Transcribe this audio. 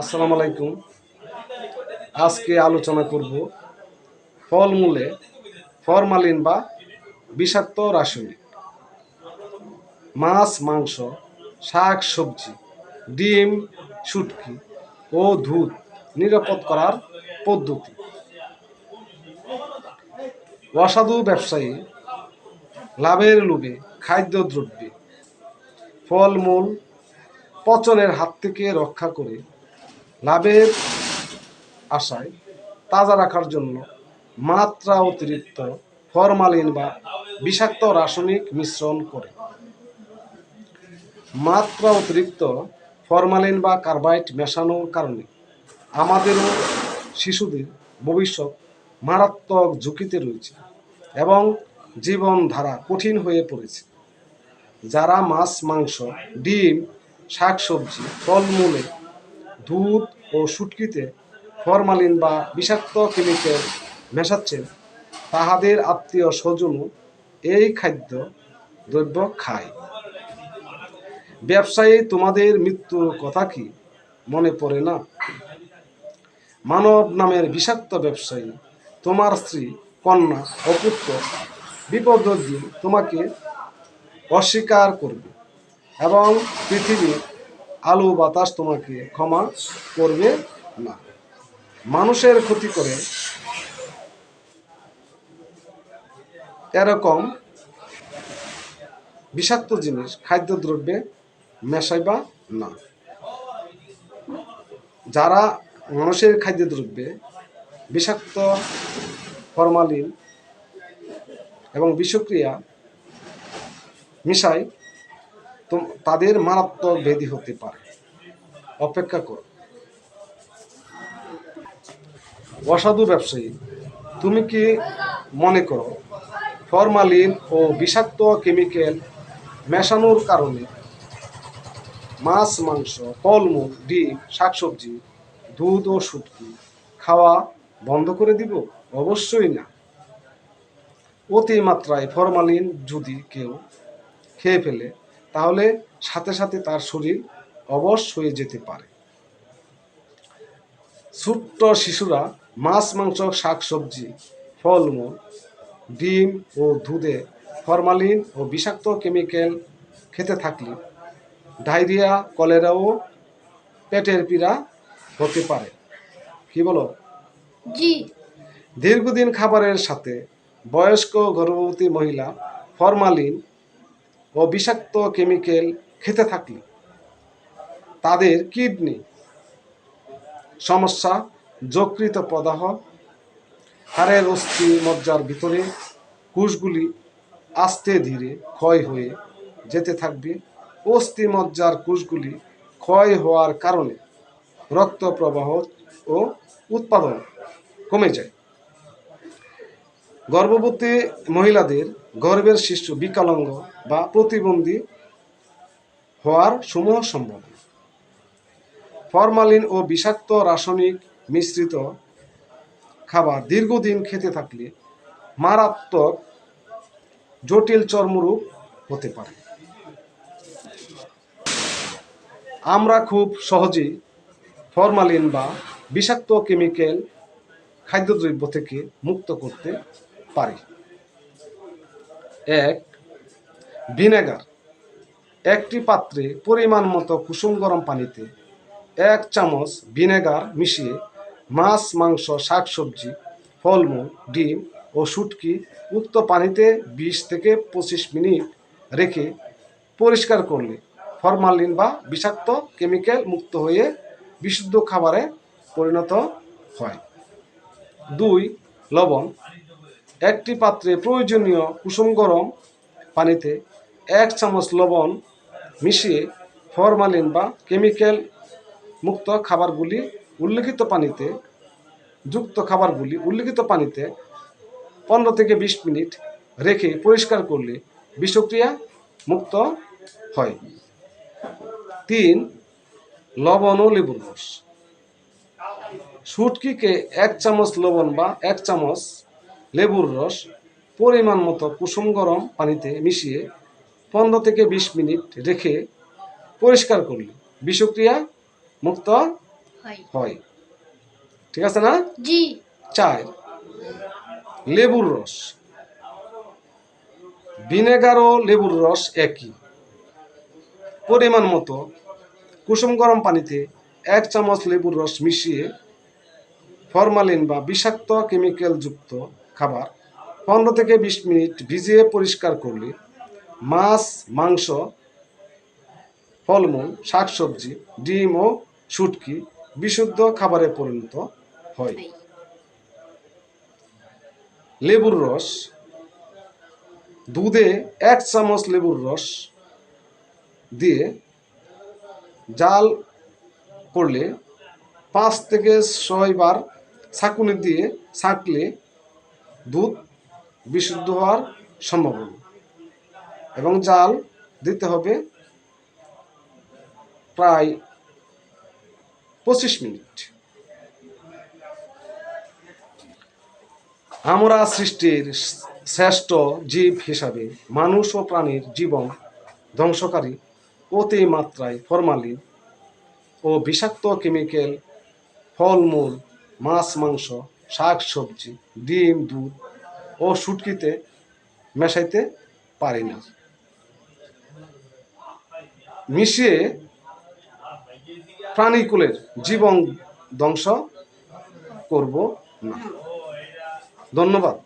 আসসালামু আলাইকুম। আজকে আলোচনা করব ফলমূলে ফরমালিন বা বিষাক্ত রাসায়নিক। মাছ, মাংস, শাক, সবজি, ডিম, শুটকি ও দুধ নিরাপদ করার পদ্ধতি। অসাধু ব্যবসায়ী লাভের লোভে খাদ্যদ্রব্যে ফলমূল পচনের হাত থেকে রক্ষা করে লাভের আশায় তাজা রাখার জন্য মাত্রা অতিরিক্ত ফরমালিন বা বিষাক্ত রাসায়নিক মিশ্রণ করে। মাত্রা অতিরিক্ত ফরমালিন বা কার্বাইড মেশানোর কারণে আমাদেরও শিশুদের ভবিষ্যৎ মারাত্মক ঝুঁকিতে রয়েছে এবং জীবনধারা কঠিন হয়ে পড়েছে। যারা মাছ, মাংস, ডিম, শাকসবজি, ফলমূলে দুধ ও শুটকিতে ফরমালিন বা বিষাক্ত কেমিক্যাল মেশাচ্ছেন, তাহাদের আত্মীয় স্বজনও এই খাদ্য দ্রব্য খায়। ব্যবসায়ী, তোমাদের মৃত্যুর কথা কি? মনে পড়ে না। মানব নামের বিষাক্ত ব্যবসায়ী, তোমার স্ত্রী, কন্যা অপুত্র বিপদের দিন তোমাকে অস্বীকার করবে এবং পৃথিবীর আলো বাতাস তোমাকে ক্ষমা করবে না। মানুষের ক্ষতি করে এরকম বিষাক্ত জিনিস, খাদ্য খাদ্যদ্রব্যে মেশাইবা না। যারা মানুষের খাদ্যদ্রব্যে বিষাক্ত ফরমালিন এবং বিষক্রিয়া মিশায় তো তাদের মারাত্মক ব্যাধি হতে পারে। অপেক্ষা করো। অসাধু ব্যবসায়ী, তুমি কি মনে করো ফরমালিন ও বিষাক্ত কেমিক্যাল মেশানোর কারণে মাছ, মাংস, ফলমূল, ডিম, শাকসবজি, দুধ ও শুটকি খাওয়া বন্ধ করে দিব? অবশ্যই না। অতিমাত্রায় ফরমালিন যদি কেউ খেয়ে ফেলে তাহলে সাথে সাথে তার শরীর অবশ হয়ে যেতে পারে। ছোট্ট শিশুরা মাছ মাংস শাকসবজি ফলমূল ডিম ও দুধে ফরমালিন ও বিষাক্ত কেমিক্যাল খেতে থাকলে ডায়রিয়া কলেরা ও পেটের পীড়া হতে পারে। কি বলো? জি। দীর্ঘদিন খাবারের সাথে বয়স্ক গর্ভবতী মহিলা ফরমালিন ও বিষাক্ত কেমিক্যাল খেতে থাকলে তাদের কিডনি সমস্যা, যকৃত প্রদাহ, হাড়ের অস্থি মজ্জার ভিতরে কোষগুলি আস্তে ধীরে ক্ষয় হয়ে যেতে থাকবে। অস্থি মজ্জার কোষগুলি ক্ষয় হওয়ার কারণে রক্ত প্রবাহ ও উৎপাদন কমে যায়। গর্ভবতী মহিলাদের গর্ভের শিশু বিকলাঙ্গ বা প্রতিবন্ধী হওয়ার সমূহ সম্ভাবনা ফরমালিন ও বিষাক্ত রাসায়নিক মিশ্রিত খাবার দীর্ঘদিন খেতে থাকলে মারাত্মক জটিল চর্মরূপ হতে পারে। আমরা খুব সহজেই ফরমালিন বা বিষাক্ত কেমিক্যাল খাদ্যদ্রব্য থেকে মুক্ত করতে পারি। এক, ভিনেগার। একটি পাত্রে পরিমাণ মতো কুসুম গরম পানিতে এক চামচ ভিনেগার মিশিয়ে মাছ, মাংস শাকসবজি ফলমূল, ডিম ও শুটকি উক্ত পানিতে বিশ থেকে পঁচিশ মিনিট রেখে পরিষ্কার করলে ফরমালিন বা বিষাক্ত কেমিক্যাল মুক্ত হয়ে বিশুদ্ধ খাবারে পরিণত হয়। দুই, লবণ। একটি পাত্রে প্রয়োজনীয় কুসুম গরম পানিতে এক চামচ লবণ মিশিয়ে ফরমালিন বা কেমিক্যাল মুক্ত খাবারগুলি উল্লিখিত পানিতে, যুক্ত খাবারগুলি উল্লিখিত পানিতে পনেরো থেকে বিশ মিনিট রেখে পরিষ্কার করলে বিষক্রিয়া মুক্ত হয়। তিন, লবণ ও লেবুর রস। শুটকিকে এক চামচ লবণ বা এক চামচ লেবুর রস পরিমাণ মতো কুসুম গরম পানিতে মিশিয়ে পনেরো থেকে বিশ মিনিট রেখে পরিষ্কার করলে বিষক্রিয়া মুক্ত হয়। ঠিক আছে না? জি। চার লেবুর রস। ভিনেগার ও লেবুর রস একই। পরিমাণ মতো কুসুম গরম পানিতে এক চামচ লেবুর রস মিশিয়ে ফরমালিন বা বিষাক্ত কেমিক্যাল যুক্ত খাবার পনেরো থেকে বিশ মিনিট ভিজিয়ে পরিষ্কার করলে মাছ মাংস ফলমূল শাকসবজি ডিম ও শুটকি বিশুদ্ধ খাবারে পরিণত হয়। হয়। লেবুর রস দুধে এক চামচ লেবুর রস দিয়ে জাল করলে পাঁচ থেকে ছয় বার ছাঁকুনি দিয়ে ছাঁকলে দুধ বিশুদ্ধ হওয়ার সম্ভাবনা এবং জাল দিতে হবে প্রায় পঁচিশ মিনিট। আমরা সৃষ্টির শ্রেষ্ঠ জীব হিসাবে মানুষ ও প্রাণীর জীবন ধ্বংসকারী অতি মাত্রায় ফরমালিন ও বিষাক্ত কেমিক্যাল, ফলমূল, মাছ, মাংস শাক, সবজি, ডিম, দুধ ও শুটকিতে মেশাইতে পারি না। মিশিয়ে প্রাণীকুলের জীবন ধ্বংস করব না। ধন্যবাদ।